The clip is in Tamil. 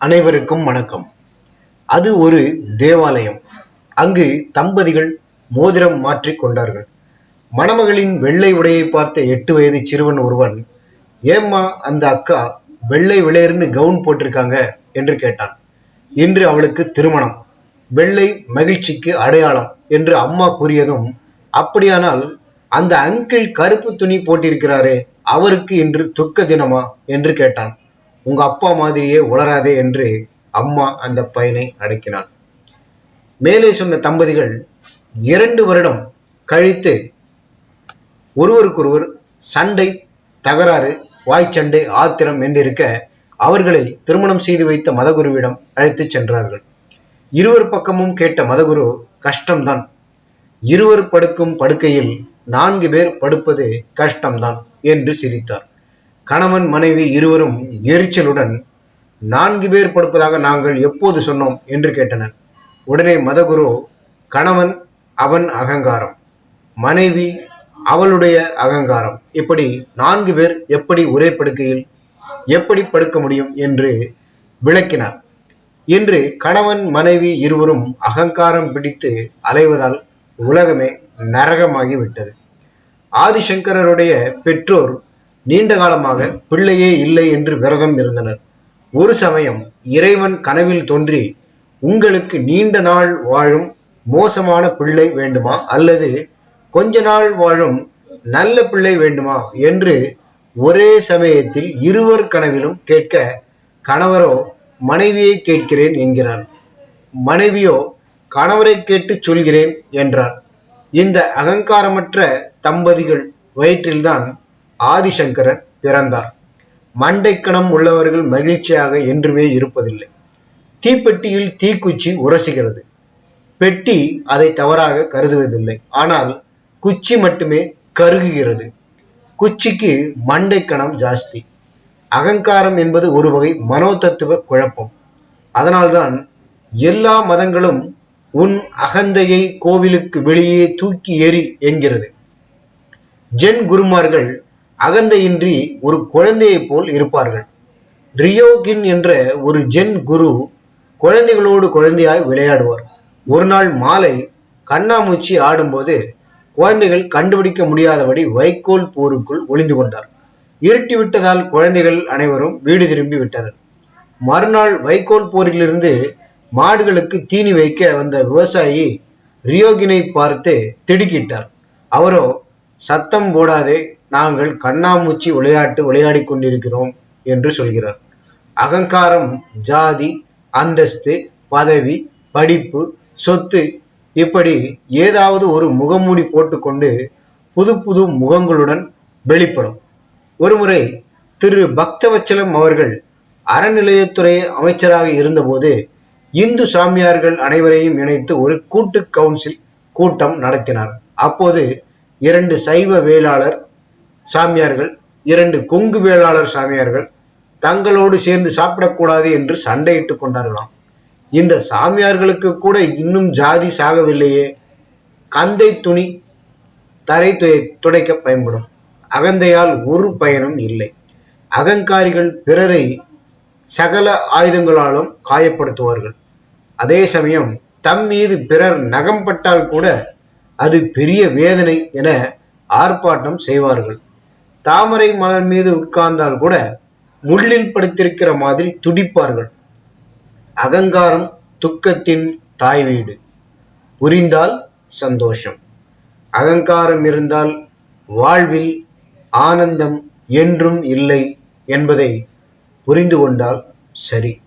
அனைவருக்கும் வணக்கம். அது ஒரு தேவாலயம். அங்கு தம்பதிகள் மோதிரம் மாற்றி கொண்டார்கள். மணமகளின் வெள்ளை உடையை பார்த்த எட்டு வயது சிறுவன் ஒருவன் ஏம்மா அந்த அக்கா வெள்ளை விளையர்னு கவுன் போட்டிருக்காங்க என்று கேட்டான். இன்று அவளுக்கு திருமணம். வெள்ளை மகிழ்ச்சிக்கு அடையாளம் என்று அம்மா கூறியதும் அப்படியானால் அந்த அங்கிள் கருப்பு துணி போட்டிருக்கிறாரே அவருக்கு இன்று துக்க தினமா? என்று கேட்டான். உங்க அப்பா மாதிரியே உளராதே என்று அம்மா அந்த பையனை அடக்கினாள். மேலே சொன்ன தம்பதிகள் இரண்டு வருடம் கழித்து ஒருவருக்கொருவர் சண்டை தகராறு வாய்ச்சண்டை ஆத்திரம் என்றிருக்க அவர்களை திருமணம் செய்து வைத்த மதகுருவிடம் அழைத்துச் சென்றார்கள். இருவர் பக்கமும் கேட்ட மதகுரு கஷ்டம்தான். இருவர் படுக்கும் படுக்கையில் நான்கு பேர் படுப்பது கஷ்டம்தான் என்று சிரித்தார். கணவன் மனைவி இருவரும் எரிச்சலுடன் நான்கு பேர் படுப்பதாக நாங்கள் எப்போது சொன்னோம்? என்று கேட்டனர். உடனே மதகுரு கணவன் அவன் அகங்காரம். மனைவி அவளுடைய அகங்காரம். இப்படி நான்கு பேர் எப்படி ஒரே படுக்கையில் எப்படி படுக்க முடியும்? என்று விளக்கினார். இன்று கணவன் மனைவி இருவரும் அகங்காரம் பிடித்து அலைவதால் உலகமே நரகமாகிவிட்டது. ஆதிசங்கரருடைய பெற்றோர் நீண்ட காலமாக பிள்ளையே இல்லை என்று விரதம் இருந்தனர். ஒரு சமயம் இறைவன் கனவில் தோன்றி உங்களுக்கு நீண்ட நாள் வாழும் மோசமான பிள்ளை வேண்டுமா? அல்லது கொஞ்ச நாள் வாழும் நல்ல பிள்ளை வேண்டுமா? என்று ஒரே சமயத்தில் இருவர் கனவிலும் கேட்க கணவரோ மனைவியை கேட்கிறேன் என்கிறார். மனைவியோ கணவரை கேட்டு சொல்கிறேன் என்றார். இந்த அகங்காரமற்ற தம்பதிகள் வயிற்றில்தான் ஆதிசங்கரர் பிறந்தார். மண்டைக்கணம் உள்ளவர்கள் மகிழ்ச்சியாக என்றுமே இருப்பதில்லை. தீப்பெட்டியில் தீக்குச்சி உரசுகிறது. பெட்டி அதை தவறாக கருதுவதில்லை. ஆனால் குச்சி மட்டுமே கருகுகிறது. குச்சிக்கு மண்டைக்கணம் ஜாஸ்தி. அகங்காரம் என்பது ஒரு வகை மனோதத்துவ குழப்பம். அதனால்தான் எல்லா மதங்களும் உன் அகந்தையை கோவிலுக்கு வெளியே தூக்கி எறி என்கிறது. ஜென் குருமார்கள் அகந்தையின்றி ஒரு குழந்தையைப் போல் இருப்பார்கள். ரியோகின் என்ற ஒரு ஜென் குரு குழந்தைகளோடு குழந்தையாய் விளையாடுவார். ஒரு நாள் மாலை கண்ணாமூச்சி ஆடும்போது குழந்தைகள் கண்டுபிடிக்க முடியாதபடி வைக்கோல் போருக்குள் ஒளிந்து கொண்டார். இருட்டி விட்டதால் குழந்தைகள் அனைவரும் வீடு திரும்பி விட்டனர். மறுநாள் வைக்கோல் போரிலிருந்து மாடுகளுக்கு தீனி வைக்க வந்த விவசாயி ரியோகினை பார்த்து திடுக்கிட்டார். அவரோ சத்தம் போடாதே நாங்கள் கண்ணாமூச்சி விளையாட்டு விளையாடி கொண்டிருக்கிறோம் என்று சொல்கிறார். அகங்காரம் ஜாதி அந்தஸ்து பதவி படிப்பு சொத்து இப்படி ஏதாவது ஒரு முகமூடி போட்டுக்கொண்டு புது புது முகங்களுடன் வெளிப்படும். ஒருமுறை திரு. பக்தவச்சலம் அவர்கள் அறநிலையத்துறை அமைச்சராக இருந்தபோது இந்து சாமியார்கள் அனைவரையும் இணைத்து ஒரு கூட்டு கவுன்சில் கூட்டம் நடத்தினார். அப்போது இரண்டு சைவ வேளாளர் சாமியார்கள் இரண்டு கொங்கு வேளாளர் சாமியார்கள் தங்களோடு சேர்ந்து சாப்பிடக்கூடாது என்று சண்டையிட்டு கொண்டார்களாம். இந்த சாமியார்களுக்கு கூட இன்னும் ஜாதி சாகவில்லையே. கந்தை துணி தரை துடைக்க பயன்படும். அகந்தையால் ஒரு பயனும் இல்லை. அகங்காரிகள் பிறரை சகல ஆயுதங்களாலும் காயப்படுத்துவார்கள். அதே சமயம் தம் மீது பிறர் நகம்பட்டால் கூட அது பெரிய வேதனை என ஆர்ப்பாட்டம் செய்வார்கள். தாமரை மலர் மீது உட்கார்ந்தால் கூட முள்ளில் படுத்திருக்கிற மாதிரி துடிப்பார்கள். அகங்காரம் துக்கத்தின் தாய் வீடு. புரிந்தால் சந்தோஷம். அகங்காரம் இருந்தால் வாழ்வில் ஆனந்தம் என்றும் இல்லை என்பதை புரிந்து கொண்டால் சரி.